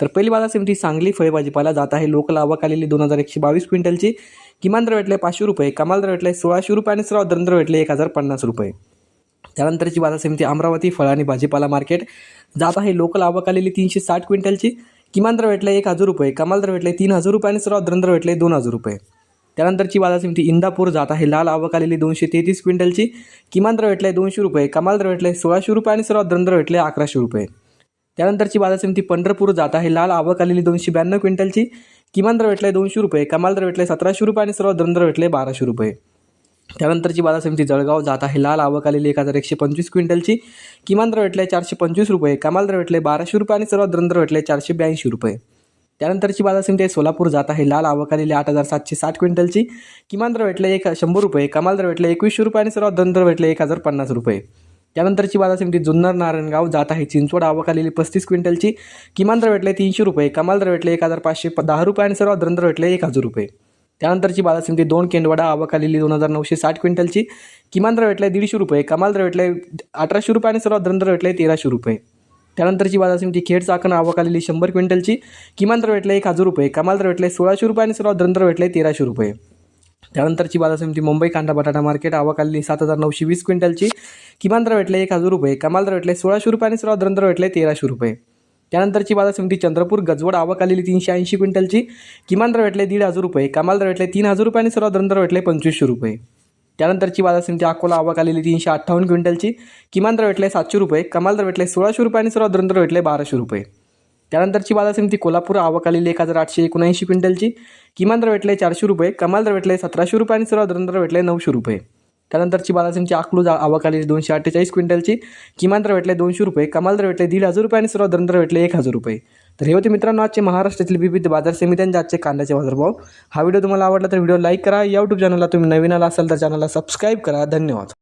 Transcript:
तर पहिली बाजार समिती सांगली फळे भाजीपाला जात आहे. लोकल आवक आलेली दोन हजार एकशे बावीस क्विंटलची. किमान दर भेटले पाचशे रुपये कमाल दर भेटले सोळाशे रुपये आणि सर्वात दर भेटले एक हजार पन्नास रुपये. त्यानंतरची बाजार समिती अमरावती फळ आणि भाजीपाला मार्केट जात आहे. लोकल आवक आलेली तीनशे साठ क्विंटलची. किमान दर भेटले एक हजार रुपये कमाल दर भेटले तीन हजार रुपये आणि सर्वात दर भेटले दोन हजार रुपये. त्यानंतरची बाजार समिती इंदापूर जात आहे. लाल आवक आलेली दोनशे तेहतीस क्विंटलची. किमान दर भेटले दोनशे रुपये कमाल दर भेटले सोळाशे रुपये आणि सर्वात दर भेटले अकराशे रुपये. त्यानंतरची बाजार समिती पंढरपूर जात आहे. लाल आवक आलेली दोनशे ब्याण्णव क्विंटलची. किमान दर भेटले दोनशे रुपये. कमाल दर भेटले सतराशे रुपये आणि सर्वात दर भेटले बाराशे रुपये. त्यानंतरची बाजार समिती जळगाव जात आहे. लाल आवक आलेली एक हजार एकशे पंचवीस क्विंटलची. किमान दर भेटले चारशे पंचवीस रुपये. कमाल दर भेटले बाराशे रुपये आणि सर्वात दर भेटले चारशे ब्याऐंशी रुपये. त्यानंतरची बाजार समिती आहे सोलापूर जात आहे. लाल आवक आलेली आठ हजार सातशे साठ क्विंटलची. किमान दर भेटले एक शंभर रुपये. कमाल दर भेटले एकवीसशे रुपये आणि सर्वात दर भेटले एक हजार पन्नास रुपये. त्यानंतरची बाजार समिती जुन्नर नारायणगाव जात आहे. चिंचवड आवक आलेली पस्तीस क्विंटलची किमान दर भेटले तीनशे रुपये कमाल दर भेटले एक हजार पाचशे दहा रुपये आणि सर्व दर भेटले एक हजार रुपये. त्यानंतरची बाजार समिती दोन केंदवडा आवक आलेली दोन हजार नऊशे साठ क्विंटलची किमान दर भेटले दीडशे रुपये कमाल दर भेटले अठराशे रुपये आणि सर्वात दर भेटले तेराशे रुपये. त्यानंतरची बाजार समिती खेड चाकण आवक आलेली शंभर क्विंटलची किमान दर भेटले एक हजार रुपये कमाल दर भेटले सोळाशे रुपये आणि सर्व दर भेटले तेराशे रुपये. त्यानंतरची बाजार समिती मुंबई कांदा बटाटा मार्केट आवक सात हजार नऊशे वीस क्विंटलची. किमान दर भेटले एक हजार रुपये कमाल दर भेटले सोळाशे रुपये आणि सर्वात दर भेटले तेराशे रुपये. त्यानंतरची बाजार समिती चंद्रपूर गजवड आवक आलेली तीनशे ऐंशी क्विंटलची. किमान दर भेटले दीड हजार रुपये कमाल दर भेटले तीन हजार रुपये आणि सर्वात दर भेटले पंचवीसशे रुपये. त्यानंतरची बाजार समिती अकोला आवक तीनशे अठ्ठावन्न क्विंटलची. किमान दर भेटले सातशे रुपये कमाल दर भेटले सोळाशे रुपये आणि सर्वात दर भेटले बाराशे रुपये. त्यानंतरची बाजार समिती कोल्हापूर आवक आलेली एक हजार आठशे एकोणऐंशी क्विंटलची. किमान दर भेटले चारशे रुपये कमाल दर भेटले सतराशे रुपये आणि सर्व दर भेटले नऊशे रुपये. त्यानंतरची बाजार समिती अकलूज आवक आलेली दोनशे अठ्ठेचाळीस क्विंटलची. किमान दर भेटले दोनशे रुपये कमाल दर भेटले दीड हजार रुपये आणि सर्व दर भेटले एक हजार रुपये. तर हे होते मित्रांनो आजचे महाराष्ट्रातील विविध बाजार समित्यांचे आजचे कांद्याचे बाजारभाव. हा व्हिडिओ तुम्हाला आवडला तर व्हिडिओ लाईक करा. या यूट्यूब चॅनलला तुम्ही नवीन आला असाल तर चॅनलला सबस्क्राईब करा. धन्यवाद.